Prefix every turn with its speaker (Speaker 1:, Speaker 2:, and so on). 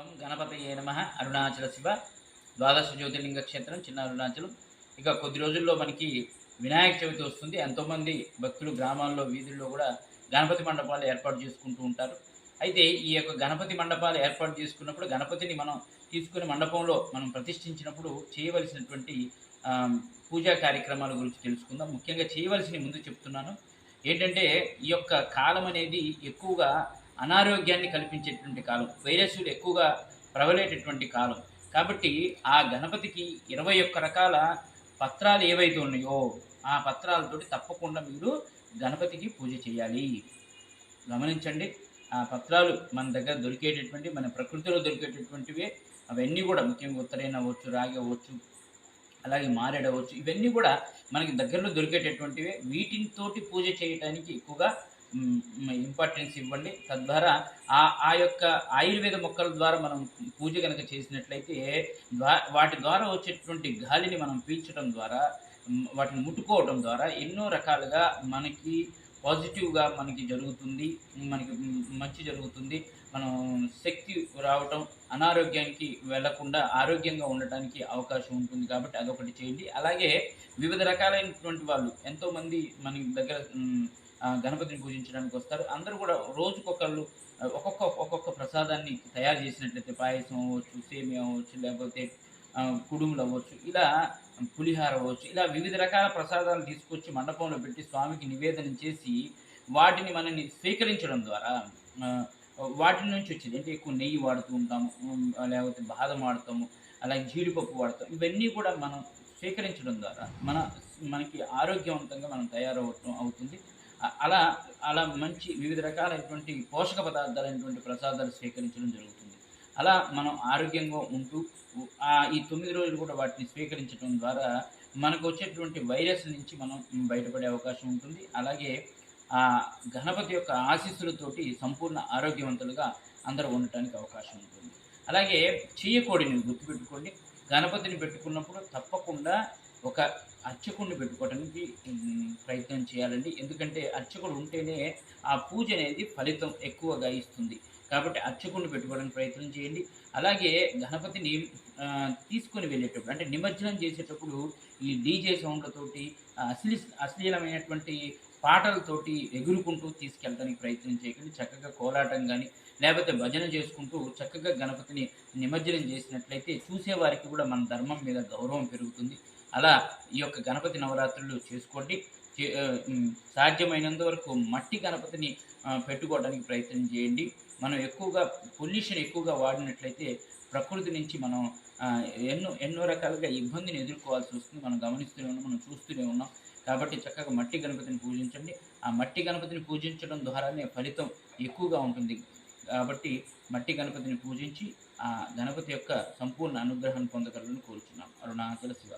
Speaker 1: త్వం గణపతయే నమ. అరుణాచల శివ ద్వాదశ జ్యోతిర్లింగ క్షేత్రం చిన్న అరుణాచలం. ఇక కొద్ది రోజుల్లో మనకి వినాయక చవితి వస్తుంది. ఎంతోమంది భక్తులు గ్రామాల్లో వీధుల్లో కూడా గణపతి మండపాలు ఏర్పాటు చేసుకుంటూ ఉంటారు. అయితే ఈ యొక్క గణపతి మండపాలు ఏర్పాటు చేసుకున్నప్పుడు గణపతిని మనం తీసుకుని మండపంలో మనం ప్రతిష్ఠించినప్పుడు చేయవలసినటువంటి పూజా కార్యక్రమాల గురించి తెలుసుకుందాం. ముఖ్యంగా చేయవలసిన ముందు చెప్తున్నాను. ఏంటంటే ఈ యొక్క కాలం అనేది ఎక్కువగా అనారోగ్యాన్ని కల్పించేటువంటి కాలం వైరస్లు ఎక్కువగా ప్రబలేటటువంటి కాలం. కాబట్టి ఆ గణపతికి ఇరవై ఒక్క రకాల పత్రాలు ఏవైతే ఉన్నాయో ఆ పత్రాలతోటి తప్పకుండా మీరు గణపతికి పూజ చేయాలి. గమనించండి ఆ పత్రాలు మన దగ్గర దొరికేటటువంటి మన ప్రకృతిలో దొరికేటటువంటివి. అవన్నీ కూడా ముఖ్యంగా ఉత్తరైన అవ్వచ్చు రాగి అవ్వచ్చు అలాగే మారేడవచ్చు అవ్వచ్చు ఇవన్నీ కూడా మనకి దగ్గరలో దొరికేటటువంటివే. వీటితోటి పూజ చేయడానికి ఎక్కువగా ఇంపార్టెన్స్ ఇవ్వండి. తద్వారా ఆ ఆ యొక్క ఆయుర్వేద మొక్కల ద్వారా మనం పూజ కనుక చేసినట్లయితే వాటి ద్వారా వచ్చేటువంటి గాలిని మనం పీల్చడం ద్వారా వాటిని ముట్టుకోవడం ద్వారా ఎన్నో రకాలుగా మనకి పాజిటివ్గా మనకి జరుగుతుంది మనకి మంచి జరుగుతుంది. మనం శక్తి రావటం అనారోగ్యానికి వెళ్ళకుండా ఆరోగ్యంగా ఉండటానికి అవకాశం ఉంటుంది కాబట్టి అదొకటి చేయండి. అలాగే వివిధ రకాలైనటువంటి వాళ్ళు ఎంతోమంది మన దగ్గర గణపతిని పూజించడానికి వస్తారు. అందరూ కూడా రోజుకొకళ్ళు ఒక్కొక్క ఒక్కొక్క ప్రసాదాన్ని తయారు చేసినట్లయితే పాయసం అవ్వచ్చు సేమియా అవ్వచ్చు లేకపోతే కుడుములు అవ్వచ్చు ఇలా పులిహార అవ్వచ్చు ఇలా వివిధ రకాల ప్రసాదాలు తీసుకొచ్చి మండపంలో పెట్టి స్వామికి నివేదన చేసి వాటిని మనని స్వీకరించడం ద్వారా వాటి నుంచి వచ్చేది. అంటే ఎక్కువ నెయ్యి వాడుతూ ఉంటాము లేకపోతే బాదం వాడతాము అలాగే జీడిపప్పు వాడతాం ఇవన్నీ కూడా మనం స్వీకరించడం ద్వారా మన మనకి ఆరోగ్యవంతంగా మనం తయారవటం అవుతుంది. అలా అలా మంచి వివిధ రకాలైనటువంటి పోషక పదార్థాలైనటువంటి ప్రసాదాలు స్వీకరించడం జరుగుతుంది. అలా మనం ఆరోగ్యంగా ఉంటూ ఈ తొమ్మిది రోజులు కూడా వాటిని స్వీకరించడం ద్వారా మనకు వచ్చేటువంటి వైరస్ నుంచి మనం బయటపడే అవకాశం ఉంటుంది. అలాగే ఆ గణపతి యొక్క ఆశీస్సులతోటి సంపూర్ణ ఆరోగ్యవంతులుగా అందరూ ఉండటానికి అవకాశం ఉంటుంది. అలాగే చెయ్యకోడిని గుర్తుపెట్టుకోండి. గణపతిని పెట్టుకున్నప్పుడు తప్పకుండా ఒక అర్చకుడిని పెట్టుకోవడానికి ప్రయత్నం చేయాలండి. ఎందుకంటే అర్చకుడు ఉంటేనే ఆ పూజ అనేది ఫలితం ఎక్కువగా ఇస్తుంది. కాబట్టి అర్చకుడిని పెట్టుకోవడానికి ప్రయత్నం చేయండి. అలాగే గణపతిని తీసుకొని వెళ్ళేటప్పుడు అంటే నిమజ్జనం చేసేటప్పుడు ఈ డీజే సౌండ్లతోటి అశ్లీ అశ్లీలమైనటువంటి పాటలతోటి ఎగురుకుంటూ తీసుకెళ్ళడానికి ప్రయత్నం చేయకండి. చక్కగా కోలాటం కానీ లేకపోతే భజన చేసుకుంటూ చక్కగా గణపతిని నిమజ్జనం చేసినట్లయితే చూసేవారికి కూడా మన ధర్మం మీద గౌరవం పెరుగుతుంది. అలా ఈ యొక్క గణపతి నవరాత్రులు చేసుకోండి. చే- సాధ్యమైనంత వరకు మట్టి గణపతిని పెట్టుకోవడానికి ప్రయత్నం చేయండి. మనం ఎక్కువగా పొల్యూషన్ ఎక్కువగా వాడినట్లయితే ప్రకృతి నుంచి మనం ఎన్నో ఎన్నో రకాలుగా ఇబ్బందిని ఎదుర్కోవాల్సి వస్తుంది. మనం గమనిస్తూనే ఉన్నాం మనం చూస్తూనే ఉన్నాం. కాబట్టి చక్కగా మట్టి గణపతిని పూజించండి. ఆ మట్టి గణపతిని పూజించడం ద్వారానే ఫలితం ఎక్కువగా ఉంటుంది. కాబట్టి మట్టి గణపతిని పూజించి ఆ గణపతి యొక్క సంపూర్ణ అనుగ్రహాన్ని పొందగలను కోరుచున్నాం. అరుణాచల శివ.